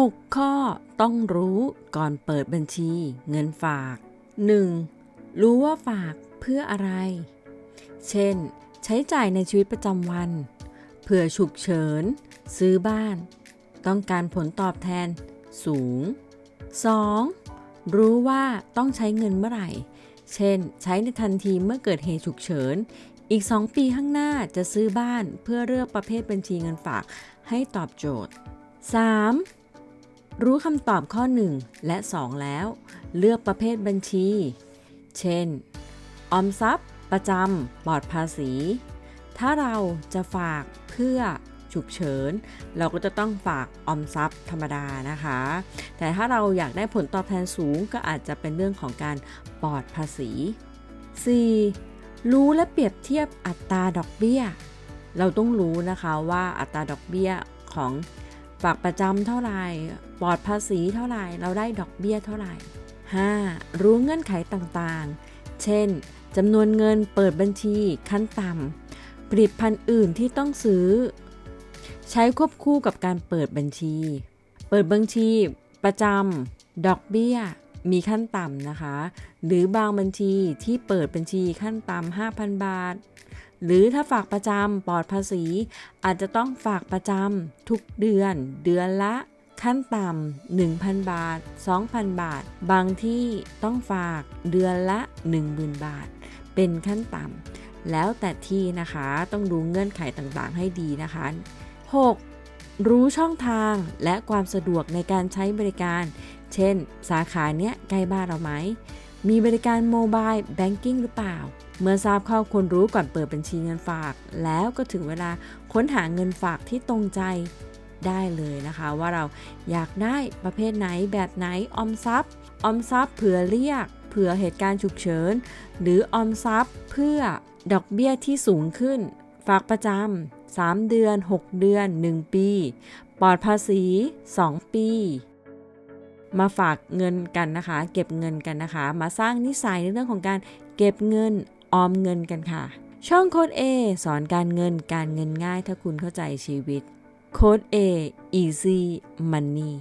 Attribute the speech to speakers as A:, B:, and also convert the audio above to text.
A: 6 ข้อต้องรู้ก่อนเปิดบัญชีเงินฝาก 1. รู้ว่าฝากเพื่ออะไร เช่น ใช้จ่ายในชีวิตประจำวันเพื่อฉุกเฉิน ซื้อบ้าน ต้องการผลตอบแทนสูง 2. รู้ว่าต้องใช้เงินเมื่อไหร่ เช่น ใช้ในทันทีเมื่อเกิดเหตุฉุกเฉิน อีก 2 ปีข้างหน้าจะซื้อบ้านเพื่อเลือกประเภทบัญชีเงินฝากให้ตอบโจทย์ 3. รู้คำตอบข้อ 1 และ 2 แล้ว เลือกประเภทบัญชี เช่น ออมทรัพย์ ประจำปลอดภาษี ถ้าเราจะฝากเพื่อฉุกเฉิน เราก็จะต้องฝากออมทรัพย์ธรรมดานะคะ แต่ถ้าเราอยากได้ผลตอบแทนสูงก็อาจจะเป็นเรื่องของการปลอดภาษี 4. รู้และเปรียบเทียบอัตราดอกเบี้ย เราต้องรู้นะคะว่าอัตราดอกเบี้ยของ ฝากประจำเท่าไหร่ปลอดภาษีเท่าไหร่ เราได้ดอกเบี้ยเท่าไหร่ 5. รู้เงื่อนไขต่างๆ เช่นจำนวนเงินเปิดบัญชีขั้นต่ำผลิตภัณฑ์อื่นที่ต้องซื้อ ใช้ควบคู่กับการเปิดบัญชี เปิดบัญชี ประจำดอกเบี้ยมีขั้นต่ำนะคะ หรือบางบัญชีที่เปิดบัญชีขั้นต่ำ5,000 บาท หรือถ้าฝากประจำปลอดภาษี อาจจะต้องฝากประจำทุกเดือน เดือนละขั้นต่ำ1,000 บาท 2,000 บาท บางที่ต้องฝากเดือนละ 10,000 บาท เป็นขั้นต่ำแล้วแต่ที่นะคะต้องดูเงื่อนไขต่างๆ ให้ดีนะคะ 6. รู้ช่องทางและความสะดวกในการใช้บริการ เช่น สาขาเนี้ยใกล้บ้านเราไหม มีบริการโมบายแบงกิ้งหรือเปล่า เมื่อทราบข้อควรรู้ก่อนเปิดบัญชีเงินฝาก แล้วก็ถึงเวลาค้นหาเงินฝากที่ตรงใจได้เลยนะคะ ว่าเราอยากได้ประเภทไหนแบบไหนออมทรัพย์ออมทรัพย์เผื่อเรียกเผื่อเหตุการณ์ฉุกเฉิน หรือออมทรัพย์เพื่อดอกเบี้ยที่สูงขึ้น ฝากประจำ3 เดือน 6 เดือน 1 ปี ปลอดภาษี 2 ปี มาฝากเงินกันนะคะ เก็บเงินกันนะคะ มาสร้างนิสัยในเรื่องของการเก็บเงิน ออมเงินกันค่ะ ช่องโค้ด A สอนการเงินการเงินง่ายถ้าคุณเข้าใจชีวิตโค้ด A easy money